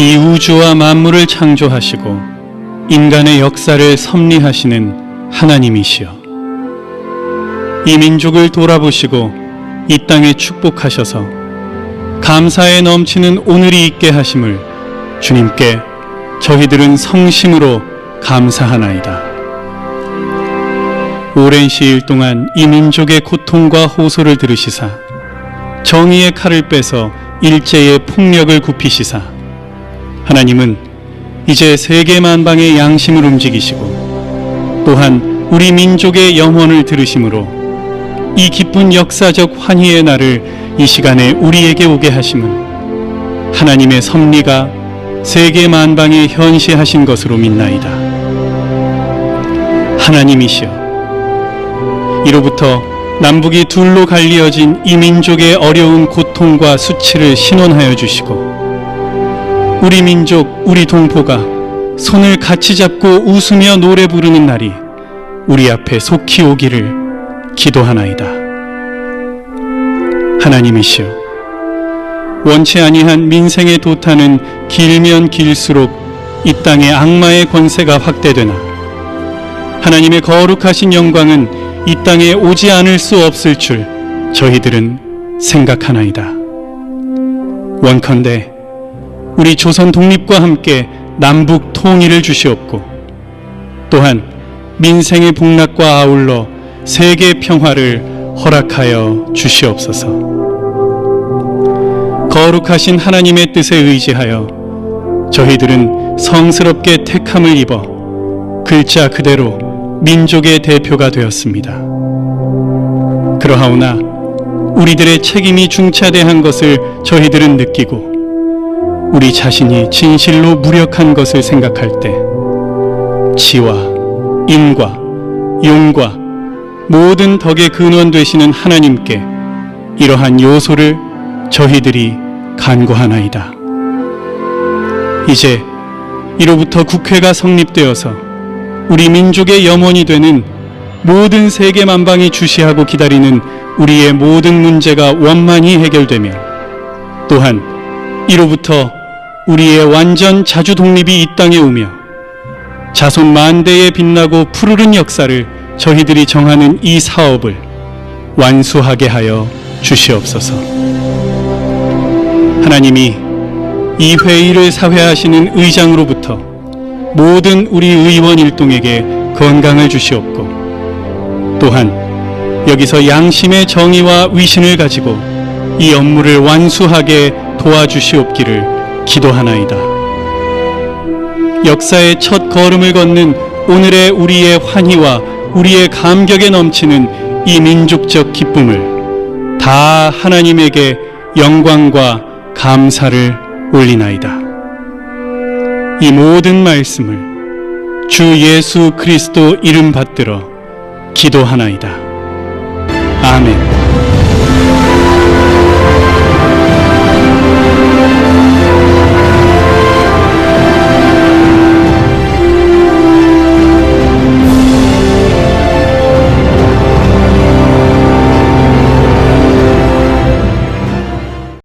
우주와 만물을 창조하시고 인간의 역사를 섭리하시는 하나님이시여. 이 민족을 돌아보시고 이 땅에 축복하셔서 감사에 넘치는 오늘이 있게 하심을 주님께 저희들은 성심으로 감사하나이다. 오랜 시일 동안 이 민족의 고통과 호소를 들으시사 정의의 칼을 빼서 일제의 폭력을 굽히시사 하나님은 이제 세계 만방의 양심을 움직이시고 또한 우리 민족의 영혼을 들으심으로 이 기쁜 역사적 환희의 날을 이 시간에 우리에게 오게 하심은 하나님의 섭리가 세계 만방에 현시하신 것으로 믿나이다. 하나님이시여 이로부터 남북이 둘로 갈리어진 이 민족의 어려운 고통과 수치를 신원하여 주시고 우리 민족 우리 동포가 손을 같이 잡고 웃으며 노래 부르는 날이 우리 앞에 속히 오기를 기도하나이다. 하나님이시여 원치 아니한 민생의 도탄은 길면 길수록 이 땅의 악마의 권세가 확대되나 하나님의 거룩하신 영광은 이 땅에 오지 않을 수 없을 줄 저희들은 생각하나이다. 원컨대 우리 조선 독립과 함께 남북 통일을 주시옵고 또한 민생의 복락과 아울러 세계 평화를 허락하여 주시옵소서. 거룩하신 하나님의 뜻에 의지하여 저희들은 성스럽게 택함을 입어 글자 그대로 민족의 대표가 되었습니다. 그러하오나 우리들의 책임이 중차대한 것을 저희들은 느끼고 우리 자신이 진실로 무력한 것을 생각할 때 지와 인과 용과 모든 덕의 근원 되시는 하나님께 이러한 요소를 저희들이 간구하나이다. 이제 이로부터 국회가 성립되어서 우리 민족의 염원이 되는 모든 세계 만방이 주시하고 기다리는 우리의 모든 문제가 원만히 해결되며 또한 이로부터 우리의 완전 자주 독립이 이 땅에 오며 자손 만대에 빛나고 푸르른 역사를 저희들이 정하는 이 사업을 완수하게 하여 주시옵소서. 하나님이 이 회의를 사회하시는 의장으로부터 모든 우리 의원 일동에게 건강을 주시옵고 또한 여기서 양심의 정의와 위신을 가지고 이 업무를 완수하게 도와주시옵기를 기도하나이다. 역사의 첫 걸음을 걷는 오늘의 우리의 환희와 우리의 감격에 넘치는 이 민족적 기쁨을 다 하나님에게 영광과 감사를 올리나이다. 이 모든 말씀을 주 예수 그리스도 이름 받들어 기도하나이다. 아멘.